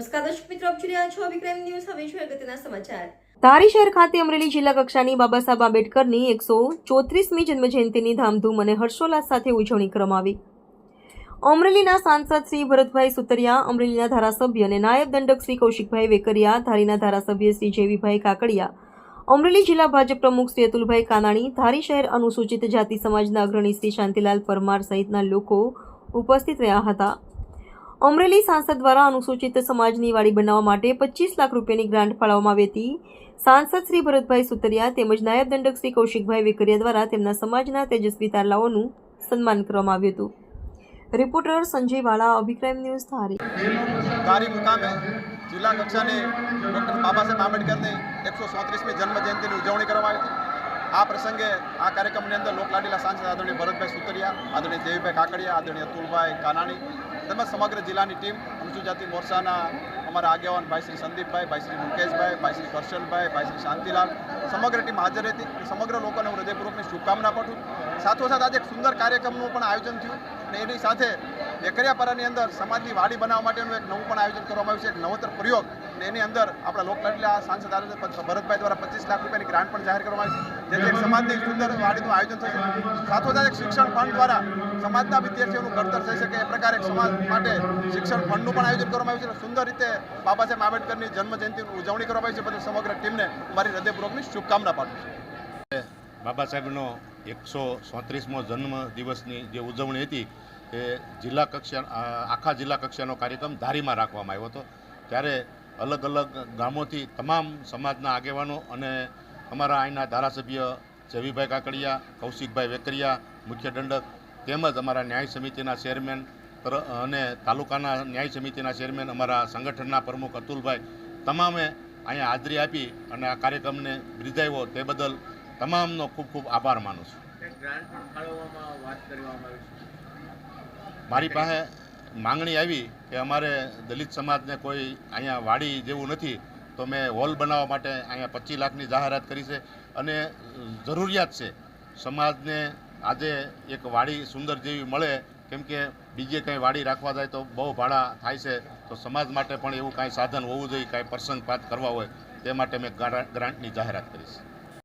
નમસ્કાર દર્શક મિત્રો, આપ જોઈ રહ્યા છો વિક્રમ ન્યૂઝ. હવે જોઈએ અગત્યના સમાચાર. ધારી શહેર ખાતે અમરેલી જિલ્લા કક્ષાની બાબા સાહેબ આંબેડકરની એકસો ચોત્રીસમી જન્મજયંતિની ધામધૂમ અને હર્ષોલ્લાસ સાથે ઉજવણી કરવામાં આવી. અમરેલીના સાંસદ શ્રી ભરતભાઈ સુતરિયા, અમરેલીના ધારાસભ્ય અને નાયબ દંડક શ્રી કૌશિકભાઈ વેકરિયા, ધારીના ધારાસભ્ય શ્રી જેવીભાઈ કાકડિયા, અમરેલી જિલ્લા ભાજપ પ્રમુખ શ્રી અતુલભાઈ કાનાણી, ધારી શહેર અનુસૂચિત જાતિ સમાજના અગ્રણી શ્રી શાંતિલાલ પરમાર સહિતના લોકો ઉપસ્થિત રહ્યા હતા. અમરેલી સાંસદ દ્વારા અનુસૂચિત સમાજની વાડી બનાવવા માટે પચીસ લાખ રૂપિયાની ગ્રાન્ટ ફાળવવામાં આવી હતી. સાંસદ શ્રી ભરતભાઈ સુતરિયા તેમજ નાયબ દંડક શ્રી કૌશિકભાઈ વેકરિયા દ્વારા તેમના સમાજના તેજસ્વી તારલાઓનું સન્માન કરવામાં આવ્યું હતું. રિપોર્ટર સંજય વાળા, અભિક્રાઇમ ન્યૂઝ ધારી. ધારી મુકામે જિલ્લા કક્ષાની ડૉક્ટર બાબા સાહેબ આંબેડકરની એકસો ચોત્રીસમી જન્મ ઉજવણી કરવામાં આવી હતી. આ પ્રસંગે આ કાર્યક્રમની અંદર લોકલાડીલા સાંસદ આદરણીય ભરતભાઈ સુતરિયા, આદરણીય દેવીભાઈ કાકડિયા, આદરણીય અતુલભાઈ કાનાણી તેમજ સમગ્ર જિલ્લાની ટીમ અનુસૂચિત જાતિ મોરચાના અમારા આગેવાન ભાઈ શ્રી સંદીપભાઈ, ભાઈ શ્રી મુકેશભાઈ, ભાઈ શ્રી કરશનભાઈ ભાઈ શ્રી શાંતિલાલ, સમગ્ર ટીમ હાજર હતી સમગ્ર લોકોને હું હૃદયપૂર્વકની શુભકામના પાઠવું સાથોસાથ આજે એક સુંદર કાર્યક્રમનું પણ આયોજન થયું અને એની સાથે વેકરિયાપરાની અંદર સમાજની વાડી બનાવવા માટેનું એક નવું પણ આયોજન કરવામાં આવ્યું છે, એક નવતર પ્રયોગ. અને એની અંદર આપણા લોકલાડીલા સાંસદ ભરતભાઈ દ્વારા પચીસ લાખ રૂપિયાની ગ્રાન્ટ પણ જાહેર કરવામાં આવી છે, જેથી એક સમાજની સુંદર વાડીનું આયોજન થશે. સાથોસાથ એક શિક્ષણ ફંડ દ્વારા સમાજના વિદ્યાર્થીઓનું ઘડતર થઈ શકે, એ પ્રકારે સમાજ માટે શિક્ષણ ફંડનું પણ આયોજન કરવામાં આવ્યું છે સુંદર રીતે બાબા સાહેબ આંબેડકરની જન્મ જયંતિની ઉજવણી કરવા આવી છે. બદલ સમગ્ર ટીમને મારી હૃદયપૂર્વકની શુભકામના પાઠવું છું. બાબા સાહેબનો એકસો ચોત્રીસમો જન્મ દિવસની જે ઉજવણી હતી એ જિલ્લા કક્ષા આખા જિલ્લા કક્ષાનો કાર્યક્રમ ધારીમાં રાખવામાં આવ્યો હતો. ત્યારે અલગ અલગ ગામોથી તમામ સમાજના આગેવાનો અને અમારા અહીંના ધારાસભ્ય જવીભાઈ કાકડિયા, કૌશિકભાઈ વેકરિયા, મુખ્ય દંડક તેમજ અમારા ન્યાય સમિતિના ચેરમેન અને તાલુકાના ન્યાય સમિતિના ચેરમેન અમારા સંગઠનના પ્રમુખ અતુલભાઈ તમામે અહીંયા હાજરી આપી અને આ કાર્યક્રમને બિરદાવ્યો તે બદલ તમામનો ખૂબ ખૂબ આભાર માનું છું. મારી પાસે માંગણી આવી કે અમારે દલિત સમાજને કોઈ અહીંયા વાડી જેવું નથી તો મેં હોલ બનાવવા માટે અહીંયા પચીસ લાખની જાહેરાત કરી છે અને જરૂરિયાત છે. સમાજને આજે એક વાડી સુંદર જેવી મળે કેમ કે બીજે કંઈ વાડી રાખવા જાય તો બહુ ભાડા થાય છે, તો સમાજ માટે પણ એવું કાંઈ સાધન હોવું જોઈએ, કાંઈ પ્રસંગપાત કરવા હોય, તે માટે મેં ગ્રાન્ટની જાહેરાત કરીશ